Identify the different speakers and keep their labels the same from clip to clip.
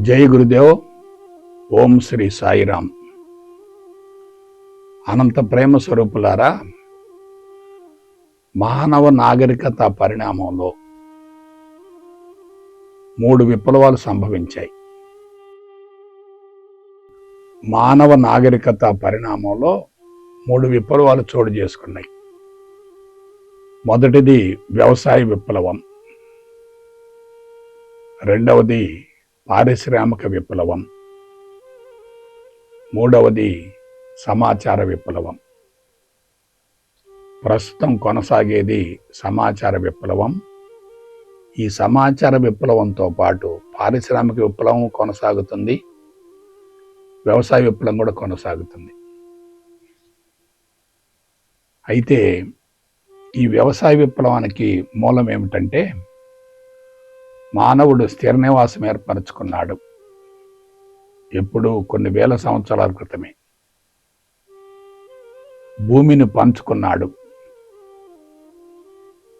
Speaker 1: జై గురుదేవ్ ఓం శ్రీ సాయిరామ్. అనంత ప్రేమ స్వరూపులారా మానవ నాగరికత పరిణామంలో మూడు విప్లవాలు సంభవించాయి. మానవ నాగరికత పరిణామంలో మూడు విప్లవాలు చోటు చేసుకున్నాయి. మొదటిది వ్యవసాయ విప్లవం రెండవది పారిశ్రామిక విప్లవం. మూడవది సమాచార విప్లవం. ప్రస్తుతం కొనసాగేది సమాచార విప్లవం. ఈ సమాచార విప్లవంతో పాటు పారిశ్రామిక విప్లవం కొనసాగుతుంది. వ్యవసాయ విప్లవం కూడా కొనసాగుతుంది. అయితే ఈ వ్యవసాయ విప్లవానికి మూలం ఏమిటంటే మానవుడు స్థిర నివాసం ఏర్పరచుకున్నాడు. ఎప్పుడు కొన్ని వేల సంవత్సరాల క్రితమే. భూమిని పంచుకున్నాడు.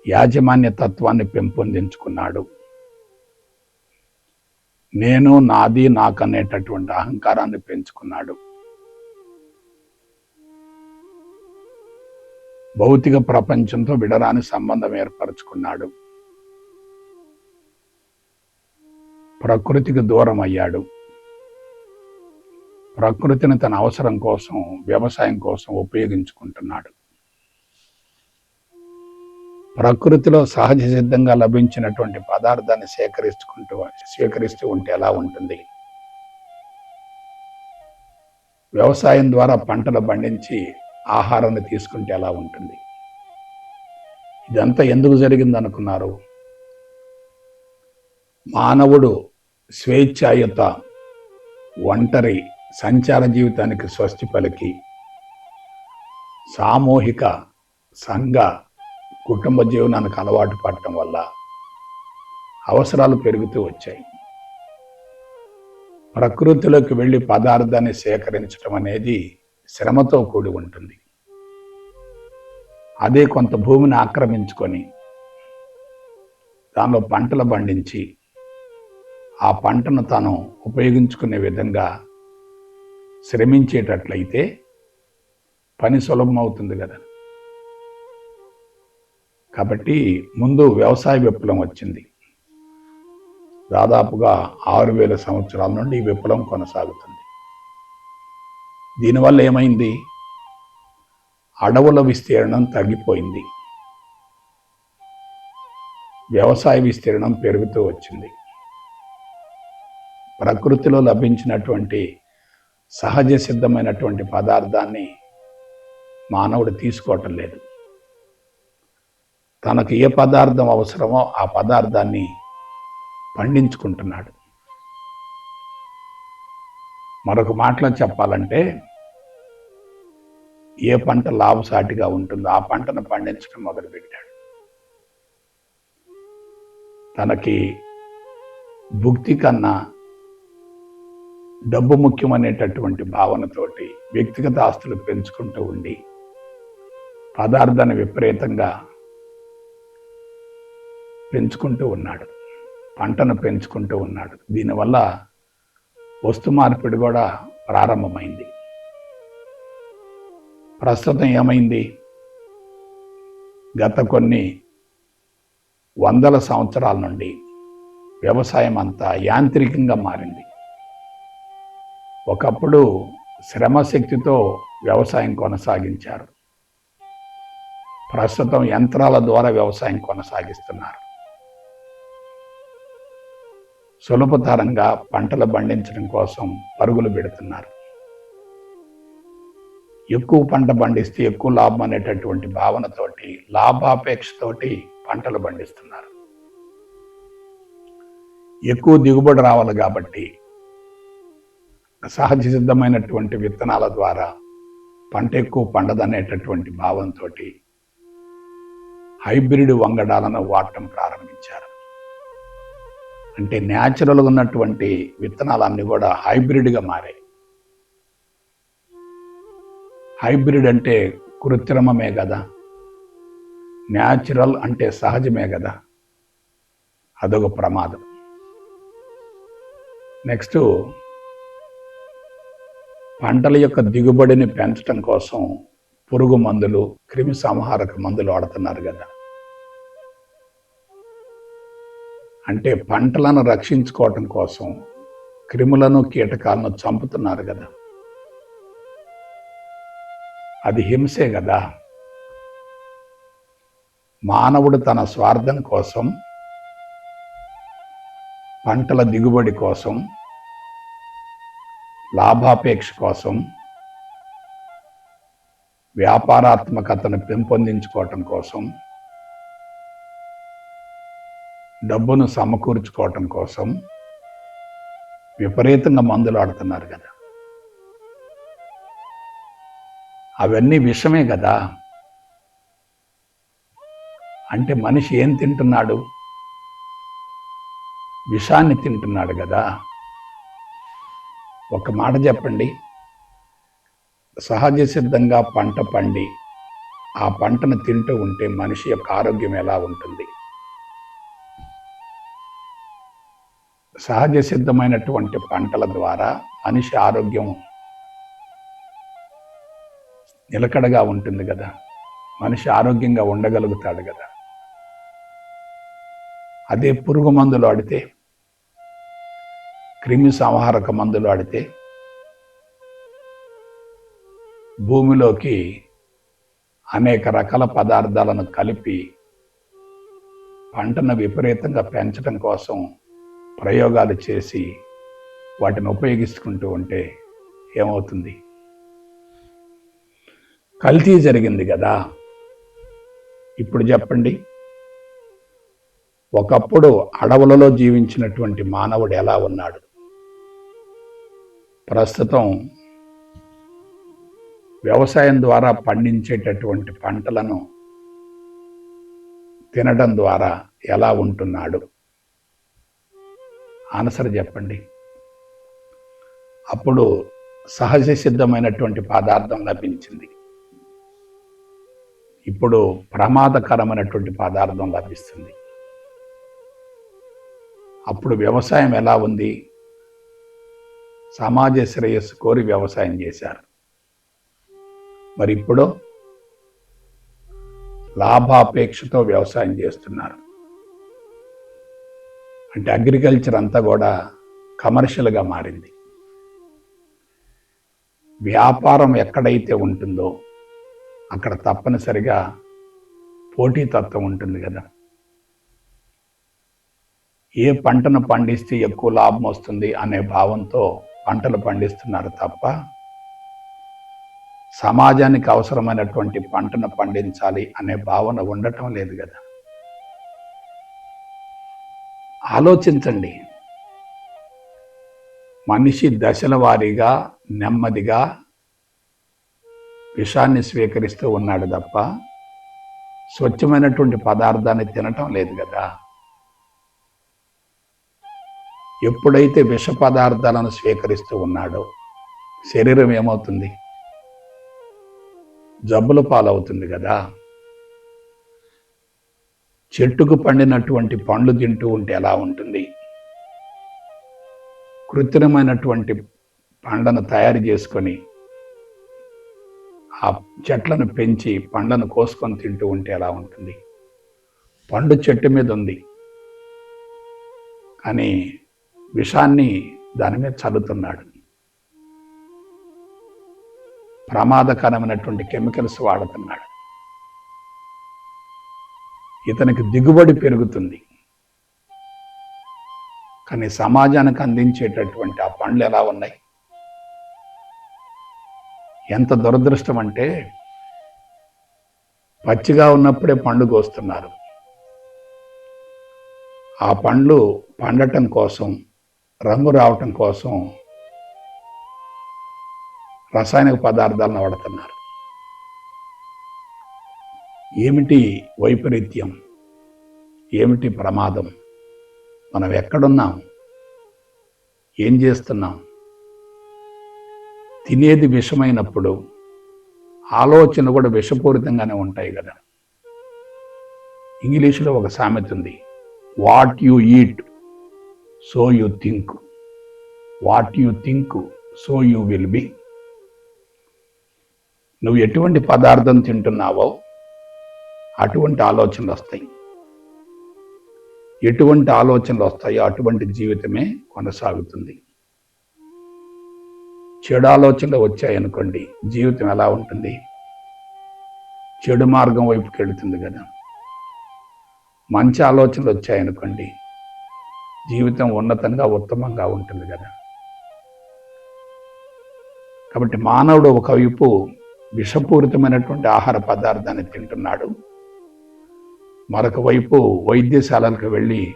Speaker 1: యాజమాన్య తత్వాన్ని పెంపొందించుకున్నాడు. నేను నాది నాకనేటటువంటి అహంకారాన్ని పెంచుకున్నాడు. భౌతిక ప్రపంచంతో విడరాని సంబంధం ఏర్పరచుకున్నాడు. ప్రకృతికి దూరం అయ్యాడు. ప్రకృతిని తన అవసరం కోసం వ్యవసాయం కోసం ఉపయోగించుకుంటున్నాడు. ప్రకృతిలో సహజ సిద్ధంగా లభించినటువంటి పదార్థాన్ని సేకరించుకుంటూ స్వీకరిస్తూ ఉంటే ఎలా ఉంటుంది? వ్యవసాయం ద్వారా పంటలు పండించి ఆహారాన్ని తీసుకుంటే ఎలా ఉంటుంది? ఇదంతా ఎందుకు జరిగిందనుకున్నారు? మానవుడు స్వేచ్ఛాయుత ఒంటరి సంచార జీవితానికి స్వస్తి పలికి. సామూహిక సంఘ కుటుంబ జీవనానికి అలవాటు పడటం వల్ల అవసరాలు పెరుగుతూ వచ్చాయి. ప్రకృతిలోకి వెళ్ళి పదార్థాన్ని సేకరించడం అనేది శ్రమతో కూడి ఉంటుంది. అదే కొంత భూమిని ఆక్రమించుకొని దానిలో పంటలు పండించి ఆ పంటను తాను ఉపయోగించుకునే విధంగా శ్రమించేటట్లయితే పని సులభం అవుతుంది కదా. కాబట్టి ముందు వ్యవసాయ విప్లవం వచ్చింది. దాదాపుగా ఆరు వేల సంవత్సరాల నుండి ఈ విప్లవం కొనసాగుతుంది. దీనివల్ల ఏమైంది? అడవుల విస్తీర్ణం తగ్గిపోయింది. వ్యవసాయ విస్తీర్ణం పెరుగుతూ వచ్చింది. ప్రకృతిలో లభించినటువంటి సహజ సిద్ధమైనటువంటి పదార్థాన్ని మానవుడు తీసుకోవటం లేదు. తనకు ఏ పదార్థం అవసరమో ఆ పదార్థాన్ని పండించుకుంటున్నాడు. మరొక మాటలో చెప్పాలంటే ఏ పంట లాభసాటిగా ఉంటుందో ఆ పంటను పండించడం మొదలుపెట్టాడు. తనకి భుక్తి కన్నా డబ్బు ముఖ్యమనేటటువంటి భావనతోటి వ్యక్తిగత ఆస్తులు పెంచుకుంటూ ఉండి పదార్థాన్ని విపరీతంగా పెంచుకుంటూ ఉన్నాడు. పంటను పెంచుకుంటూ ఉన్నాడు. దీనివల్ల వస్తు మార్పిడి కూడా ప్రారంభమైంది. ప్రస్తుతం ఏమైంది? గత కొన్ని వందల సంవత్సరాల నుండి వ్యవసాయం అంతా యాంత్రికంగా మారింది. ఒకప్పుడు శ్రమశక్తితో వ్యవసాయం కొనసాగించారు. ప్రస్తుతం యంత్రాల ద్వారా వ్యవసాయం కొనసాగిస్తున్నారు. సులభతరంగా పంటలు పండించడం కోసం పరుగులు పెడుతున్నారు. ఎక్కువ పంట పండిస్తే ఎక్కువ లాభం అనేటటువంటి భావనతోటి లాభాపేక్షతోటి పంటలు పండిస్తున్నారు. ఎక్కువ దిగుబడి రావాలి కాబట్టి సహజ సిద్ధమైనటువంటి విత్తనాల ద్వారా పంట ఎక్కువ పండదనేటటువంటి భావంతో హైబ్రిడ్ వంగడాలను వాడటం ప్రారంభించారు. అంటే న్యాచురల్గా ఉన్నటువంటి విత్తనాలన్నీ కూడా హైబ్రిడ్గా మారాయి. హైబ్రిడ్ అంటే కృత్రిమమే కదా. న్యాచురల్ అంటే సహజమే కదా. అదొక ప్రమాదం. నెక్స్ట్ పంటల యొక్క దిగుబడిని పెంచడం కోసం పురుగు మందులు క్రిమి సంహారక మందులు వాడుతున్నారు కదా. అంటే పంటలను రక్షించుకోవటం కోసం క్రిములను కీటకాలను చంపుతున్నారు కదా. అది హింసే కదా. మానవుడు తన స్వార్థం కోసం పంటల దిగుబడి కోసం లాభాపేక్ష కోసం వ్యాపారాత్మకతను పెంపొందించుకోవటం కోసం డబ్బును సమకూర్చుకోవటం కోసం విపరీతంగా మందులు ఆడుతున్నారు కదా. అవన్నీ విషమే కదా. అంటే మనిషి ఏం తింటున్నాడు? విషాన్ని తింటున్నాడు కదా. ఒక మాట చెప్పండి. సహజ సిద్ధంగా పంట పండి. ఆ పంటను తింటూ ఉంటే మనిషి యొక్క ఆరోగ్యం ఎలా ఉంటుంది? సహజ సిద్ధమైనటువంటి పంటల ద్వారా మనిషి ఆరోగ్యం నిలకడగా ఉంటుంది కదా. మనిషి ఆరోగ్యంగా ఉండగలుగుతాడు కదా. అదే పురుగు మందులు ఆడితే క్రిమి సంహారక మందులు ఆడితే భూమిలోకి అనేక రకాల పదార్థాలను కలిపి పంటను విపరీతంగా పెంచడం కోసం ప్రయోగాలు చేసి వాటిని ఉపయోగించుకుంటూ ఉంటే ఏమవుతుంది? కల్తీ జరిగింది కదా. ఇప్పుడు చెప్పండి. ఒకప్పుడు అడవులలో జీవించినటువంటి మానవుడు ఎలా ఉన్నాడు? ప్రస్తుతం వ్యవసాయం ద్వారా పండించేటటువంటి పంటలను తినడం ద్వారా ఎలా ఉంటున్నాడు? ఆన్సర్ చెప్పండి. అప్పుడు సహజ సిద్ధమైనటువంటి పదార్థం లభించింది. ఇప్పుడు ప్రమాదకరమైనటువంటి పదార్థం లభిస్తుంది. అప్పుడు వ్యవసాయం ఎలా ఉంది? సమాజ శ్రేయస్సు కోరి వ్యవసాయం చేశారు. మరి ఇప్పుడు లాభాపేక్షతో వ్యవసాయం చేస్తున్నారు. అంటే అగ్రికల్చర్ అంతా కూడా కమర్షియల్గా మారింది. వ్యాపారం ఎక్కడైతే ఉంటుందో అక్కడ తప్పనిసరిగా పోటీతత్వం ఉంటుంది కదా. ఏ పంటను పండిస్తే ఎక్కువ లాభం వస్తుంది అనే భావంతో పంటలు పండిస్తున్నారు తప్ప సమాజానికి అవసరమైనటువంటి పంటను పండించాలి అనే భావన ఉండటం లేదు కదా. ఆలోచించండి. మనిషి దశల వారీగా నెమ్మదిగా విషాన్ని స్వీకరిస్తూ ఉన్నాడు తప్ప స్వచ్ఛమైనటువంటి పదార్థాన్ని తినటం లేదు కదా. ఎప్పుడైతే విష పదార్థాలను స్వీకరిస్తూ ఉన్నాడో శరీరం ఏమవుతుంది? జబ్బుల పాలవుతుంది కదా. చెట్టుకు పండినటువంటి పండ్లు తింటూ ఉంటే ఎలా ఉంటుంది? కృత్రిమైనటువంటి పండ్లను తయారు చేసుకొని ఆ చెట్లను పెంచి పండ్లను కోసుకొని తింటూ ఉంటే ఎలా ఉంటుంది? పండు చెట్టు మీద ఉంది. కానీ విషాన్ని దాని మీద చల్లుతున్నాడు. ప్రమాదకరమైనటువంటి కెమికల్స్ వాడుతున్నాడు. ఇతనికి దిగుబడి పెరుగుతుంది. కానీ సమాజానికి అందించేటటువంటి ఆ పండ్లు ఎలా ఉన్నాయి? ఎంత దురదృష్టం అంటే పచ్చిగా ఉన్నప్పుడే పండు కోస్తున్నారు. ఆ పండ్లు పండటం కోసం రంగు రావటం కోసం రసాయనిక పదార్థాలను వాడుతున్నారు. ఏమిటి వైపరీత్యం? ఏమిటి ప్రమాదం? మనం ఎక్కడున్నాం? ఏం చేస్తున్నాం? తినేది విషమైనప్పుడు ఆలోచన కూడా విషపూరితంగానే ఉంటాయి కదా. ఇంగ్లీషులో ఒక సామెత ఉంది what you eat so you think. What you think so you will be. నువ్వు ఎటువంటి పదార్థం తింటున్నావో అటువంటి ఆలోచనలు వస్తాయి. ఎటువంటి ఆలోచనలు వస్తాయో అటువంటి జీవితమే కొనసాగుతుంది. చెడు ఆలోచనలు వచ్చాయనుకోండి జీవితం ఎలా ఉంటుంది? చెడు మార్గం వైపుకి వెళుతుంది కదా. మంచి ఆలోచనలు వచ్చాయనుకోండి జీవితం ఉన్నతంగా ఉత్తమంగా ఉంటుంది కదా. కాబట్టి మానవుడు ఒకవైపు విషపూరితమైనటువంటి ఆహార పదార్థాన్ని తింటున్నాడు. మరొక వైపు వైద్యశాలలకు వెళ్ళి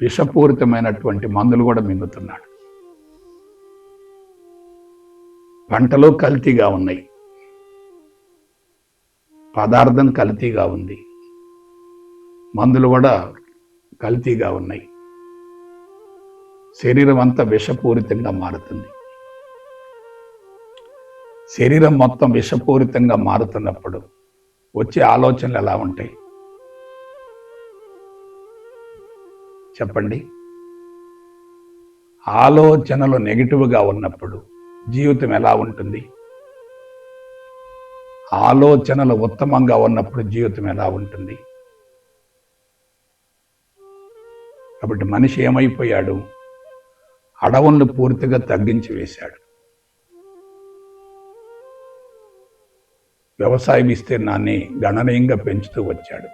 Speaker 1: విషపూరితమైనటువంటి మందులు కూడా మింగుతున్నాడు. పంటలు కల్తీగా ఉన్నాయి. పదార్థం కల్తీగా ఉంది. మందులు కూడా కల్తీగా ఉన్నాయి. శరీరం అంతా విషపూరితంగా మారుతుంది. శరీరం మొత్తం విషపూరితంగా మారుతున్నప్పుడు వచ్చే ఆలోచనలు ఎలా ఉంటాయి? చెప్పండి. ఆలోచనలు నెగిటివ్గా ఉన్నప్పుడు జీవితం ఎలా ఉంటుంది? ఆలోచనలు ఉత్తమంగా ఉన్నప్పుడు జీవితం ఎలా ఉంటుంది? కాబట్టి మనిషి ఏమైపోయాడు? అడవులను పూర్తిగా తగ్గించి వేశాడు. వ్యవసాయ విస్తీర్ణాన్ని గణనీయంగా పెంచుతూ వచ్చాడు.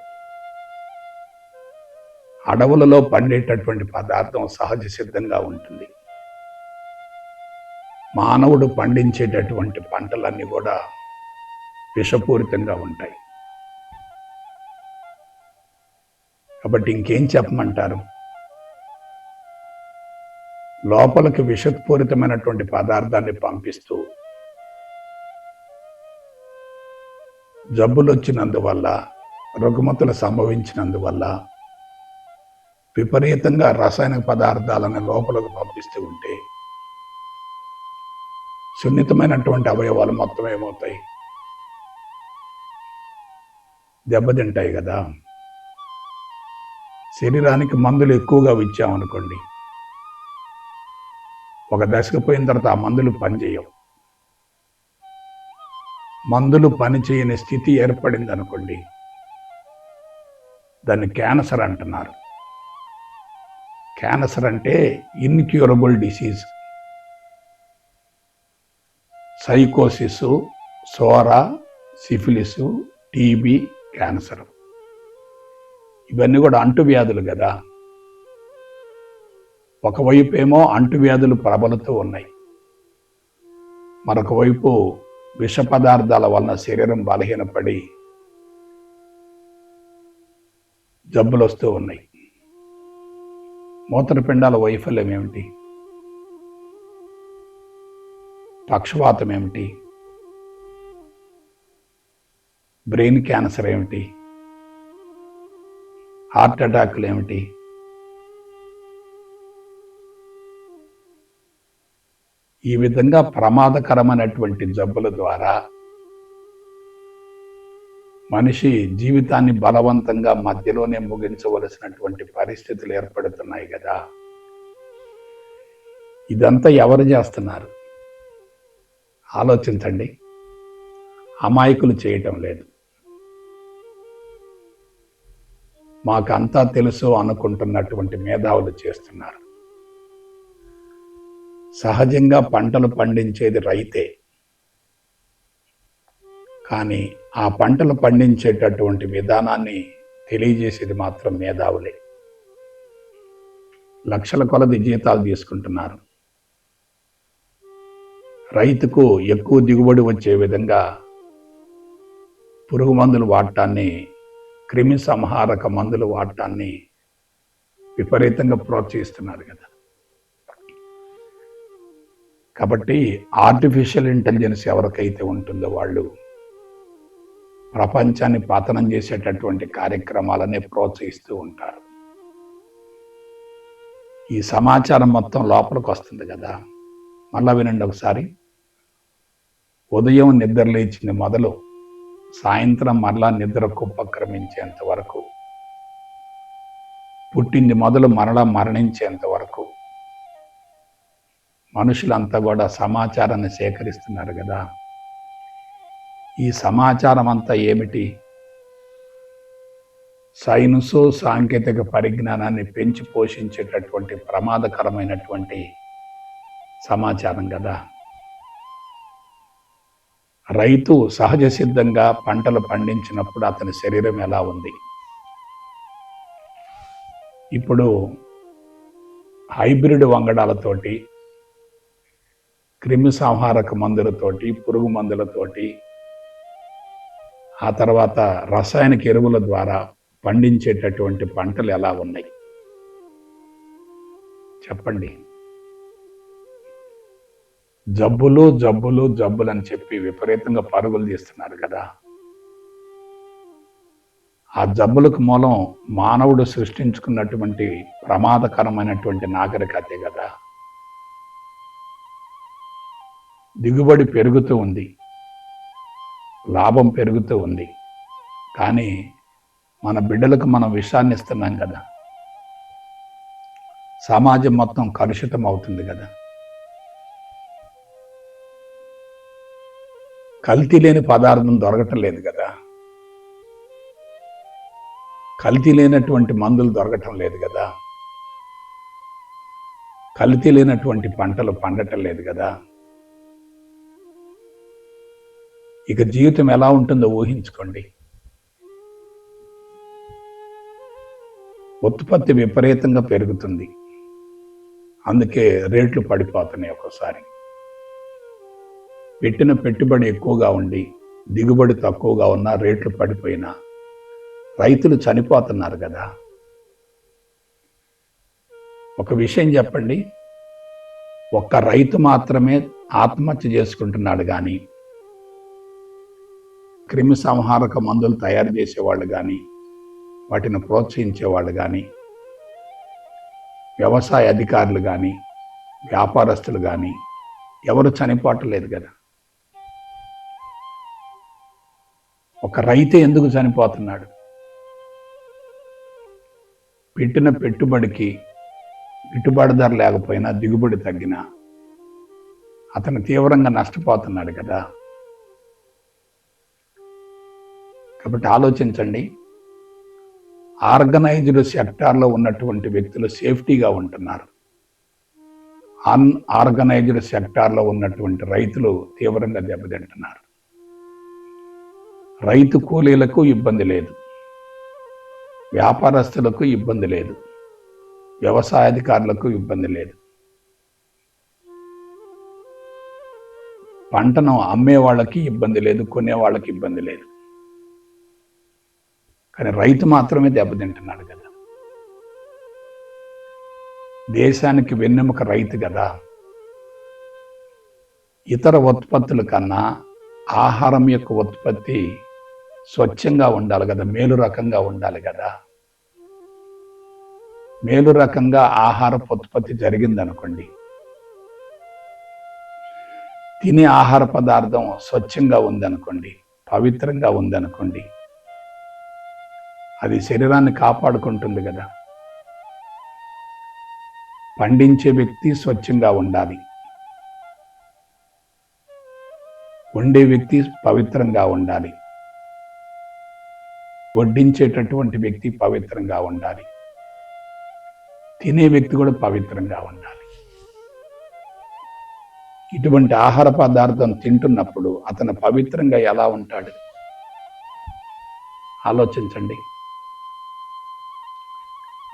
Speaker 1: అడవులలో పండేటటువంటి పదార్థం సహజ సిద్ధంగా ఉంటుంది. మానవుడు పండించేటటువంటి పంటలన్నీ కూడా విషపూరితంగా ఉంటాయి. కాబట్టి ఇంకేం చెప్పమంటారు? లోపలికి విషపూరితమైనటువంటి పదార్థాన్ని పంపిస్తూ జబ్బులు వచ్చినందువల్ల రుగ్మతులు సంభవించినందువల్ల విపరీతంగా రసాయన పదార్థాలను లోపలకు పంపిస్తూ ఉంటే సున్నితమైనటువంటి అవయవాలు మొత్తం ఏమవుతాయి? దెబ్బతింటాయి కదా. శరీరానికి మందులు ఎక్కువగా ఇచ్చామనుకోండి ఒక దశకు పోయిన తర్వాత ఆ మందులు పనిచేయవు. మందులు పనిచేయని స్థితి ఏర్పడింది అనుకోండి దాన్ని క్యాన్సర్ అంటున్నారు. క్యాన్సర్ అంటే ఇన్క్యూరబుల్ డిసీజ్. సైకోసిస్ సోరా సిఫిలిసు టీబీ క్యాన్సర్. ఇవన్నీ కూడా అంటువ్యాధులు కదా. ఒకవైపు ఏమో అంటువ్యాధులు ప్రబలుతూ ఉన్నాయి. మరొక వైపు విష పదార్థాల వలన శరీరం బలహీనపడి జబ్బులు వస్తూ ఉన్నాయి. మూత్రపిండాల వైఫల్యం ఏమిటి? పక్షవాతం ఏమిటి? బ్రెయిన్ క్యాన్సర్ ఏమిటి? హార్ట్ అటాక్లు ఏమిటి? ఈ విధంగా ప్రమాదకరమైనటువంటి జబ్బుల ద్వారా మనిషి జీవితాన్ని బలవంతంగా మధ్యలోనే ముగించవలసినటువంటి పరిస్థితులు ఏర్పడుతున్నాయి కదా. ఇదంతా ఎవరు చేస్తున్నారు? ఆలోచించండి. అమాయకులు చేయటం లేదు. మాకంతా తెలుసు అనుకుంటున్నటువంటి మేధావులు చేస్తున్నారు. సహజంగా పంటలు పండించేది రైతే. కానీ ఆ పంటలు పండించేటటువంటి విధానాన్ని తెలియజేసేది మాత్రం మేధావులే. లక్షల కొలది జీతాలు తీసుకుంటున్నారు. రైతుకు ఎక్కువ దిగుబడి వచ్చే విధంగా పురుగు మందులు వాడటాన్ని క్రిమి సంహారక మందులు వాడటాన్ని విపరీతంగా ప్రోత్సహిస్తున్నారు కదా. కాబట్టి ఆర్టిఫిషియల్ ఇంటెలిజెన్స్ ఎవరికైతే ఉంటుందో వాళ్ళు ప్రపంచాన్ని పతనం చేసేటటువంటి కార్యక్రమాలనే ప్రోత్సహిస్తూ ఉంటారు. ఈ సమాచారం మొత్తం లోపలికి వస్తుంది కదా. మళ్ళా వినండి ఒకసారి. ఉదయం నిద్ర లేచింది మొదలు సాయంత్రం మరలా నిద్రకు ఉపక్రమించేంత వరకు పుట్టింది మొదలు మరలా మరణించేంత వరకు మనుషులంతా కూడా సమాచారాన్ని సేకరిస్తున్నారు కదా. ఈ సమాచారం అంతా ఏమిటి? సైన్సు సాంకేతిక పరిజ్ఞానాన్ని పెంచి పోషించేటటువంటి ప్రమాదకరమైనటువంటి సమాచారం కదా. రైతు సహజ సిద్ధంగా పంటలు పండించినప్పుడు అతని శరీరం ఎలా ఉంది? ఇప్పుడు హైబ్రిడ్ వంగడాలతోటి క్రిమి సంహారక మందులతోటి పురుగు మందులతోటి ఆ తర్వాత రసాయనిక ఎరువుల ద్వారా పండించేటటువంటి పంటలు ఎలా ఉన్నాయి? చెప్పండి. జబ్బులు జబ్బులు జబ్బులు అని చెప్పి విపరీతంగా పరుగులు తీస్తున్నారు కదా. ఆ జబ్బులకు మూలం మానవుడు సృష్టించుకున్నటువంటి ప్రమాదకరమైనటువంటి నాగరికతే కదా. దిగుబడి పెరుగుతూ ఉంది. లాభం పెరుగుతూ ఉంది. కానీ మన బిడ్డలకు మనం విషాన్ని ఇస్తున్నాం కదా. సమాజం మొత్తం కలుషితం అవుతుంది కదా. కల్తీ లేని పదార్థం దొరకటం లేదు కదా. కల్తీ లేనటువంటి మందులు దొరకటం లేదు కదా. కల్తీ లేనటువంటి పంటలు పండటం లేదు కదా. ఇక జీవితం ఎలా ఉంటుందో ఊహించుకోండి. ఉత్పత్తి విపరీతంగా పెరుగుతుంది. అందుకే రేట్లు పడిపోతున్నాయి ఒక్కోసారి. పెట్టిన పెట్టుబడి ఎక్కువగా ఉండి దిగుబడి తక్కువగా ఉన్నా రేట్లు పడిపోయినా రైతులు చనిపోతున్నారు కదా. ఒక విషయం చెప్పండి. ఒక్క రైతు మాత్రమే ఆత్మహత్య చేసుకుంటున్నాడు కానీ క్రిమి సంహారక మందులు తయారు చేసేవాళ్ళు కానీ వాటిని ప్రోత్సహించేవాళ్ళు కానీ వ్యవసాయ అధికారులు కానీ వ్యాపారస్తులు కానీ ఎవరు చనిపోవట్లేదు కదా. ఒక రైతే ఎందుకు చనిపోతున్నాడు? పెట్టిన పెట్టుబడికి గిట్టుబాటు ధర లేకపోయినా దిగుబడి తగ్గినా అతను తీవ్రంగా నష్టపోతున్నాడు కదా. కాబట్టి ఆలోచించండి. ఆర్గనైజ్డ్ సెక్టార్లో ఉన్నటువంటి వ్యక్తులు సేఫ్టీగా ఉంటున్నారు. అన్ ఆర్గనైజ్డ్ సెక్టార్లో ఉన్నటువంటి రైతులు తీవ్రంగా దెబ్బతింటున్నారు. రైతు కూలీలకు ఇబ్బంది లేదు. వ్యాపారస్తులకు ఇబ్బంది లేదు. వ్యవసాయాధికారులకు ఇబ్బంది లేదు. పంటను అమ్మే వాళ్ళకి ఇబ్బంది లేదు కొనే వాళ్ళకి ఇబ్బంది లేదు. కానీ రైతు మాత్రమే దెబ్బతింటున్నాడు కదా. దేశానికి వెన్నెముక రైతు కదా. ఇతర ఉత్పత్తుల కన్నా ఆహారం యొక్క ఉత్పత్తి స్వచ్ఛంగా ఉండాలి కదా మేలు రకంగా ఉండాలి కదా. మేలు రకంగా ఆహారపు ఉత్పత్తి జరిగిందనుకోండి. తినే ఆహార పదార్థం స్వచ్ఛంగా ఉందనుకోండి పవిత్రంగా ఉందనుకోండి అది శరీరాన్ని కాపాడుకుంటుంది కదా. పండించే వ్యక్తి స్వచ్ఛంగా ఉండాలి. వండే వ్యక్తి పవిత్రంగా ఉండాలి. వడ్డించేటటువంటి వ్యక్తి పవిత్రంగా ఉండాలి. తినే వ్యక్తి కూడా పవిత్రంగా ఉండాలి. ఇటువంటి ఆహార పదార్థం తింటున్నప్పుడు అతను పవిత్రంగా ఎలా ఉంటాడు? ఆలోచించండి.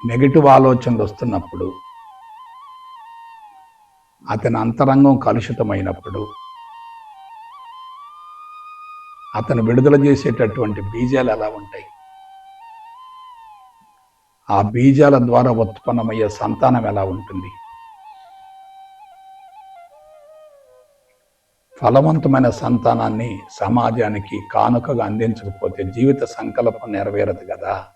Speaker 1: నెగటివ్ ఆలోచనలు వస్తున్నప్పుడు అతని అంతరంగం కలుషితమైనప్పుడు అతను విడుదల చేసేటటువంటి బీజాలు ఎలా ఉంటాయి? ఆ బీజాల ద్వారా ఉత్పన్నమయ్యే సంతానం ఎలా ఉంటుంది? ఫలవంతమైన సంతానాన్ని సమాజానికి కానుకగా అందించకపోతే జీవిత సంకల్పం నెరవేరదు కదా.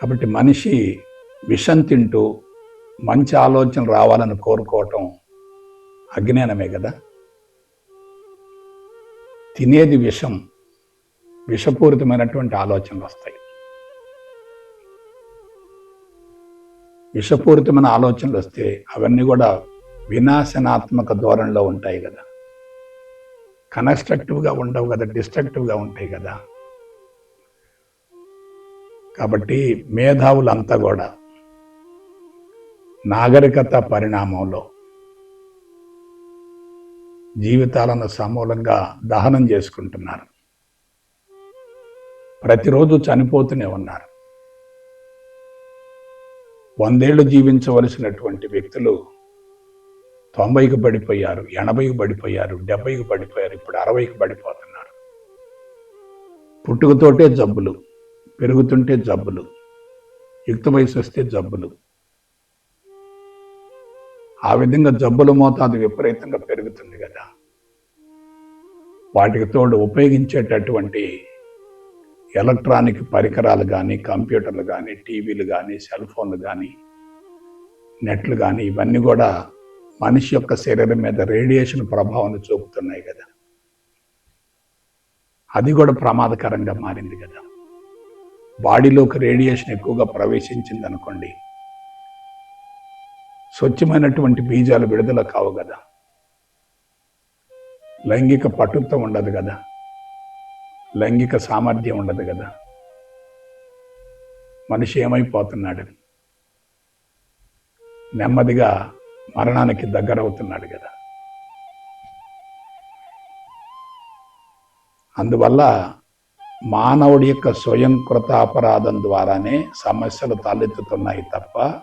Speaker 1: కాబట్టి మనిషి విషం తింటూ మంచి ఆలోచన రావాలని కోరుకోవటం అజ్ఞానమే కదా. తినేది విషం విషపూరితమైనటువంటి ఆలోచనలు వస్తాయి. విషపూరితమైన ఆలోచనలు వస్తే అవన్నీ కూడా వినాశనాత్మక ధోరణిలో ఉంటాయి కదా. కన్స్ట్రక్టివ్గా ఉండవు కదా డిస్ట్రక్టివ్గా ఉంటాయి కదా. కాబట్టి మేధావులంతా కూడా నాగరికత పరిణామంలో జీవితాలను సమూలంగా దహనం చేసుకుంటున్నారు. ప్రతిరోజు చనిపోతూనే ఉన్నారు. వందేళ్ళు జీవించవలసినటువంటి వ్యక్తులు తొంభైకి పడిపోయారు ఎనభైకి పడిపోయారు డెబ్బైకి పడిపోయారు ఇప్పుడు అరవైకి పడిపోతున్నారు. పుట్టుకతోటే జబ్బులు. పెరుగుతుంటే జబ్బులు. యుక్త వయసు వస్తే జబ్బులు. ఆ విధంగా జబ్బుల మోతాదు విపరీతంగా పెరుగుతుంది కదా. వాటికి తోడు ఉపయోగించేటటువంటి ఎలక్ట్రానిక్ పరికరాలు కానీ కంప్యూటర్లు కానీ టీవీలు కానీ సెల్ ఫోన్లు కానీ నెట్లు కానీ ఇవన్నీ కూడా మనిషి యొక్క శరీరం మీద రేడియేషన్ ప్రభావాన్ని చూపుతున్నాయి కదా. అది కూడా ప్రమాదకరంగా మారింది కదా. బాడీలోకి రేడియేషన్ ఎక్కువగా ప్రవేశించింది అనుకోండి స్వచ్ఛమైనటువంటి బీజాలు విడుదల కావు కదా. లైంగిక పటుత్వం ఉండదు కదా. లైంగిక సామర్థ్యం ఉండదు కదా. మనిషి ఏమైపోతున్నాడు? నెమ్మదిగా మరణానికి దగ్గరవుతున్నాడు కదా. అందువల్ల మానవుడి యొక్క స్వయంకృత అపరాధం ద్వారానే సమస్యలు తలెత్తుతున్నాయి తప్ప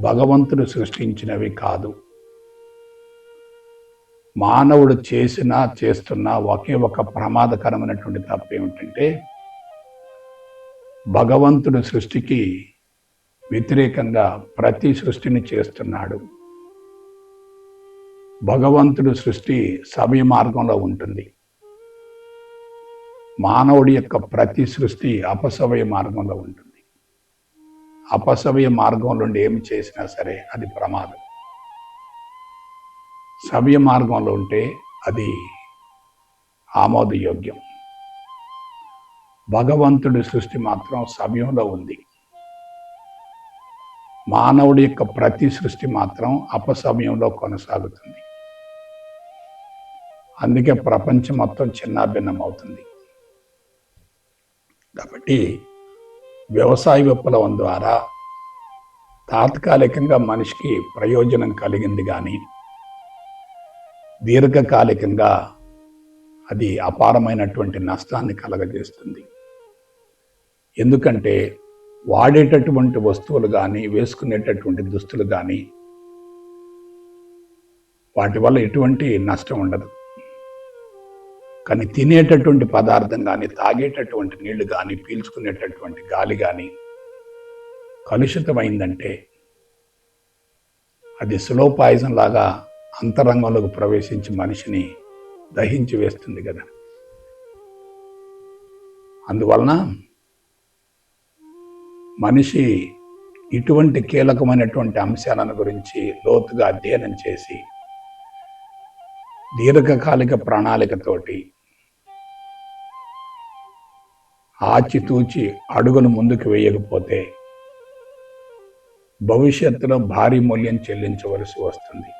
Speaker 1: భగవంతుడు సృష్టించినవి కాదు. మానవుడు చేసినా చేస్తున్నా ఒకే ఒక ప్రమాదకరమైనటువంటి తప్పు ఏమిటంటే భగవంతుడి సృష్టికి వ్యతిరేకంగా ప్రతి సృష్టిని చేస్తున్నాడు. భగవంతుడు సృష్టి సవ్య మార్గంలో ఉంటుంది. మానవుడి యొక్క ప్రతి సృష్టి అపసవయ మార్గంలో ఉంటుంది. అపసవయ మార్గం నుండి ఏమి చేసినా సరే అది ప్రమాదం. సవ్య మార్గంలో ఉంటే అది ఆమోదయోగ్యం. భగవంతుడి సృష్టి మాత్రం సమయంలో ఉంది. మానవుడి యొక్క ప్రతి సృష్టి మాత్రం అపసమయంలో కొనసాగుతుంది. అందుకే ప్రపంచం మొత్తం చిన్నాభిన్నం అవుతుంది. కాబట్టి వ్యవసాయ విప్లవం ద్వారా తాత్కాలికంగా మనిషికి ప్రయోజనం కలిగింది కానీ దీర్ఘకాలికంగా అది అపారమైనటువంటి నష్టాన్ని కలగజేస్తుంది. ఎందుకంటే వాడేటటువంటి వస్తువులు కానీ వేసుకునేటటువంటి దుస్తులు కానీ వాటి వల్ల ఎటువంటి నష్టం ఉండదు. కానీ తినేటటువంటి పదార్థం కానీ తాగేటటువంటి నీళ్ళు కానీ పీల్చుకునేటటువంటి గాలి కానీ కలుషితమైందంటే అది స్లో పాయిజన్ లాగా అంతరంగంలోకి ప్రవేశించి మనిషిని దహించి వేస్తుంది కదా. అందువలన మనిషి ఇటువంటి కీలకమైనటువంటి అంశాలను గురించి లోతుగా అధ్యయనం చేసి దీర్ఘకాలిక ప్రణాళికతోటి ఆచితూచి అడుగును ముందుకు వేయకపోతే భవిష్యత్తులో భారీ మూల్యం చెల్లించవలసి వస్తుంది.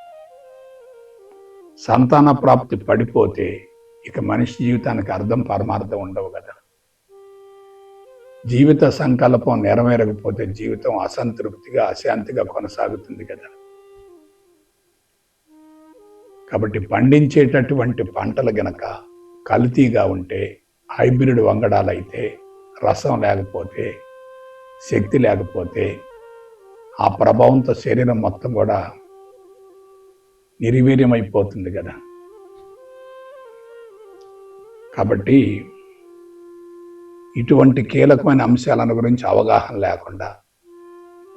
Speaker 1: సంతాన ప్రాప్తి పడిపోతే ఇక మనిషి జీవితానికి అర్థం పరమార్థం ఉండవు కదా. జీవిత సంకల్పం నెరవేరకపోతే జీవితం అసంతృప్తిగా అశాంతిగా కొనసాగుతుంది కదా. కాబట్టి పండించేటటువంటి పంటలు గనక కల్తీగా ఉంటే హైబ్రిడ్ వంగడాలైతే రసం లేకపోతే శక్తి లేకపోతే ఆ ప్రభావంతో శరీరం మొత్తం కూడా నిర్వీర్యమైపోతుంది కదా. కాబట్టి ఇటువంటి కీలకమైన అంశాలను గురించి అవగాహన లేకుండా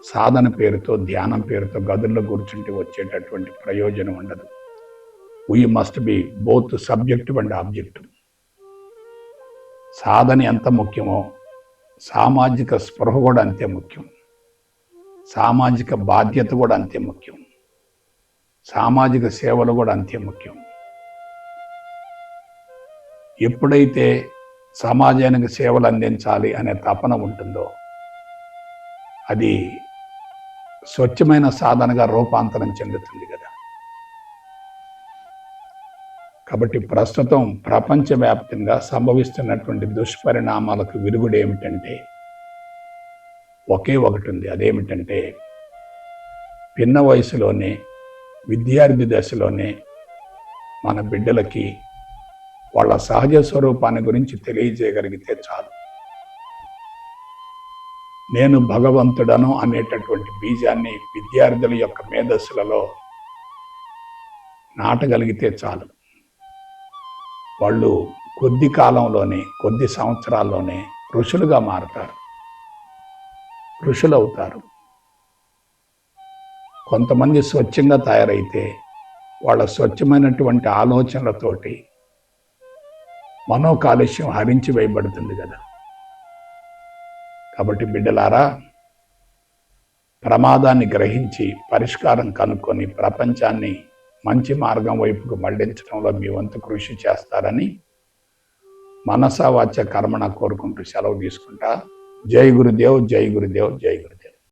Speaker 1: సాధన పేరుతో ధ్యానం పేరుతో గదుల్లో కూర్చుంటే వచ్చేటటువంటి ప్రయోజనం ఉండదు. We must be both subjective and objective సాధన ఎంత ముఖ్యమో సామాజిక స్పృహ కూడా అంతే ముఖ్యం. సామాజిక బాధ్యత కూడా అంతే ముఖ్యం. సామాజిక సేవలు కూడా అంతే ముఖ్యం. ఎప్పుడైతే సమాజానికి సేవలు అందించాలి అనే తపన ఉంటుందో అది స్వచ్ఛమైన సాధనగా రూపాంతరం చెందుతుంది కదా. కాబట్టి ప్రస్తుతం ప్రపంచవ్యాప్తంగా సంభవిస్తున్నటువంటి దుష్పరిణామాలకు విరుగుడు ఏమిటంటే ఒకే ఒకటి ఉంది. అదేమిటంటే పిన్న వయసులోనే విద్యార్థి దశలోనే మన బిడ్డలకి వాళ్ళ సహజ స్వరూపాన్ని గురించి తెలియజేయగలిగితే చాలు. నేను భగవంతుడను అనేటటువంటి బీజాన్ని విద్యార్థుల యొక్క మేధస్సులలో నాటగలిగితే చాలు. వాళ్ళు కొద్ది కాలంలోనే కొద్ది సంవత్సరాల్లోనే ఋషులుగా మారుతారు. ఋషులు అవుతారు కొంతమంది స్వచ్ఛంగా తయారైతే వాళ్ళ స్వచ్ఛమైనటువంటి ఆలోచనలతోటి మనోకాలుష్యం హరించి వేయబడుతుంది కదా. కాబట్టి బిడ్డలారా ప్రమాదాన్ని గ్రహించి పరిష్కారం కనుక్కొని ప్రపంచాన్ని మంచి మార్గం వైపుకు మళ్ళించడంలో మీ వంతు కృషి చేస్తారని మనసా వాచ్య కర్మణ కోరుకుంటూ సెలవు తీసుకుంటా. జై గురుదేవ్ జై గురుదేవ్ జై గురు